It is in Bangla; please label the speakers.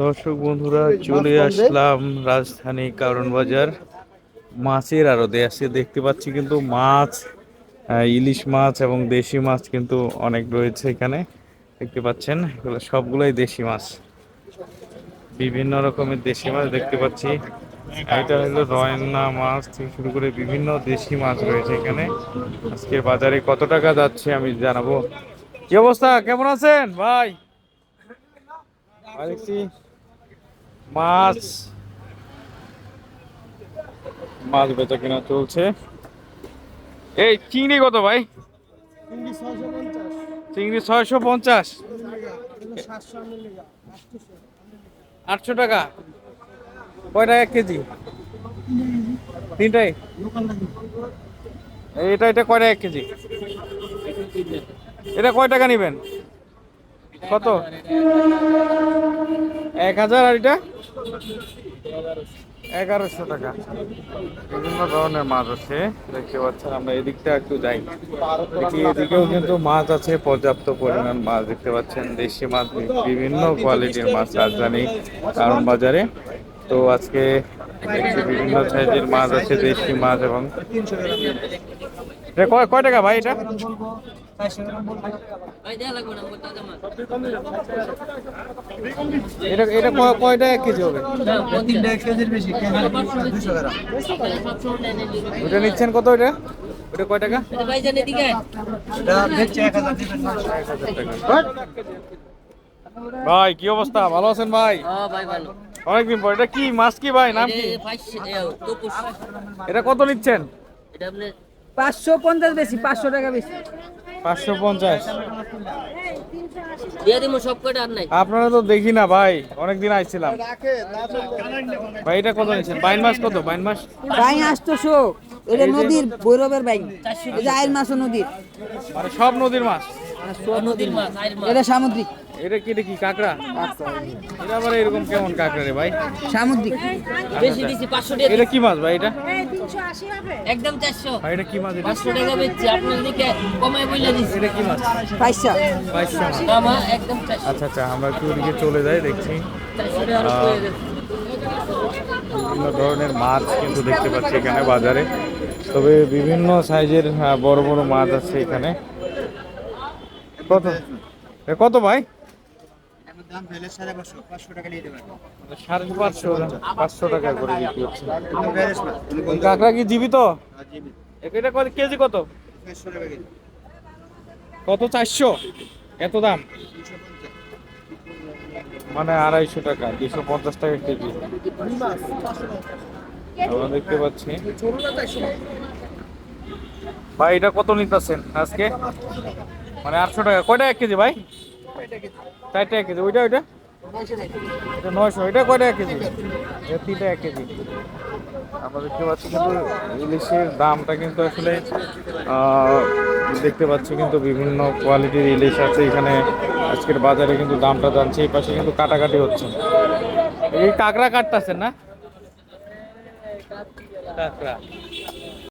Speaker 1: দর্শক বন্ধুরা, চলে আসলাম রাজধানী কারণ বাজার মাছের আড়তে আজকে দেখতে পাচ্ছি কিন্তু মাছ ইলিশ মাছ এবং দেশি মাছ কিন্তু অনেক রয়েছে এখানে। দেখতে পাচ্ছেন, এগুলো সবগুলাই দেশি মাছ। বিভিন্ন রকমের দেশি মাছ দেখতে পাচ্ছি। এটা হলো রয়না মাছ থেকে শুরু করে বিভিন্ন দেশি মাছ রয়েছে এখানে। আজকে বাজারে কত টাকা যাচ্ছে আমি জানাব। কি অবস্থা? কেমন আছেন? ভাই। আরেকটি মাছ। মাছ বেচা কিনা চলছে। এই চিংড়ি কত ভাই? চিংড়ি ছয়শো পঞ্চাশ। আটশো টাকা। কয় টাকা কেজি? তিনটাই? এটা এটা কয় টাকা কেজি? এটা কয় টাকা নেবেন? কত? এক হাজার আর এটা? এগারোশো টাকা। বিভিন্ন ধরনের মাছ আছে, দেখতে পাচ্ছেন আমরা এদিকটা একটু যাই। দেখি এদিকেও কিন্তু মাছ আছে, পর্যাপ্ত পরিমাণ মাছ দেখতে পাচ্ছেন, দেশি মাছ, বিভিন্ন কোয়ালিটির মাছ রাজধানী কারণ বাজারে তো আজকে বিভিন্ন সাইজের মাছ আছে, দেশি মাছ এবং এটা কয় কয় টাকা ভাই এটা? এটা এটা কয়- টাকা কেজি হবে? ওটা নিচ্ছেন কত ওটা ওটা কয় টাকা? ভাই, কি অবস্থা? ভালো আছেন ভাই? অনেকদিন পর। এটা কি মাছ কি ভাই? নাম কি? এটা কত নিচ্ছেন?
Speaker 2: পাঁচশো পঞ্চাশ বেশি পাঁচশো টাকা বেশি।
Speaker 1: পাঁচশো পঞ্চাশ। আপনারা তো দেখি না ভাই অনেকদিন আইছিলাম। ভাই এটা কত নিচ্ছেন? বাইন মাস কত? বাইন মাছ?
Speaker 2: আসতো শো এটা নদীর ভৈরবের বাইন। মাছও নদীর।
Speaker 1: মানে সব নদীর মাছ?
Speaker 2: নদীর মাছ এটা সামুদ্রিক।
Speaker 1: এটা কি এটা কি কাঁকড়া? এটা আবার এরকম কেমন কাঁকড়া রে ভাই?
Speaker 2: সামুদ্রিক।
Speaker 1: বেশি দিছি পাঁচশো এটা কি মাছ ভাই এটা?
Speaker 2: একদম
Speaker 1: ভাই এটা কি মাছ এটা?
Speaker 2: পাঁচশো টাকা বেচছি আপনার দিকে কমাই বলে দিচ্ছি
Speaker 1: এটা কি মাছ?
Speaker 2: পয়সা দামা একদম
Speaker 1: আচ্ছা আচ্ছা আমরা একটু ওদিকে চলে যাই দেখছি।
Speaker 2: টাকা হয়ে গেছে।
Speaker 1: বিভিন্ন ধরনের মাছ কিন্তু দেখতে পাচ্ছি এখানে বাজারে। তবে বিভিন্ন সাইজের বড় বড় মাছ আছে এখানে। কত? এ কত ভাই? সাড়ে পাঁচশো পাঁচশো টাকা করে বিক্রি হচ্ছে কাঁকড়া কি জীবিত? এটা কত কেজি কত? কত চারশো? এত দাম? মানে আড়াইশো টাকা দুশো পঞ্চাশ টাকা কেজি। আমরা দেখতে পাচ্ছি। ভাই এটা কত নিতেছেন আজকে? মানে আটশো টাকা। কয়টা এক কেজি ভাই? চারটা এক কেজি। ওইটা ওইটা? এটা নয়শো। এটা কয়টা এক কেজি? তিনটা এক কেজি। আমরা দেখতে পাচ্ছি কিন্তু ইলিশের দামটা কিন্তু আসলে দেখতে পাচ্ছি কিন্তু বিভিন্ন কোয়ালিটির ইলিশ আছে। এখানে আজকের বাজারে কিন্তু দামটা জানছে এই পাশে কিন্তু কাটাকাটি হচ্ছে। এই কাঁকড়া কাটতেছেন না? কাঁকড়া।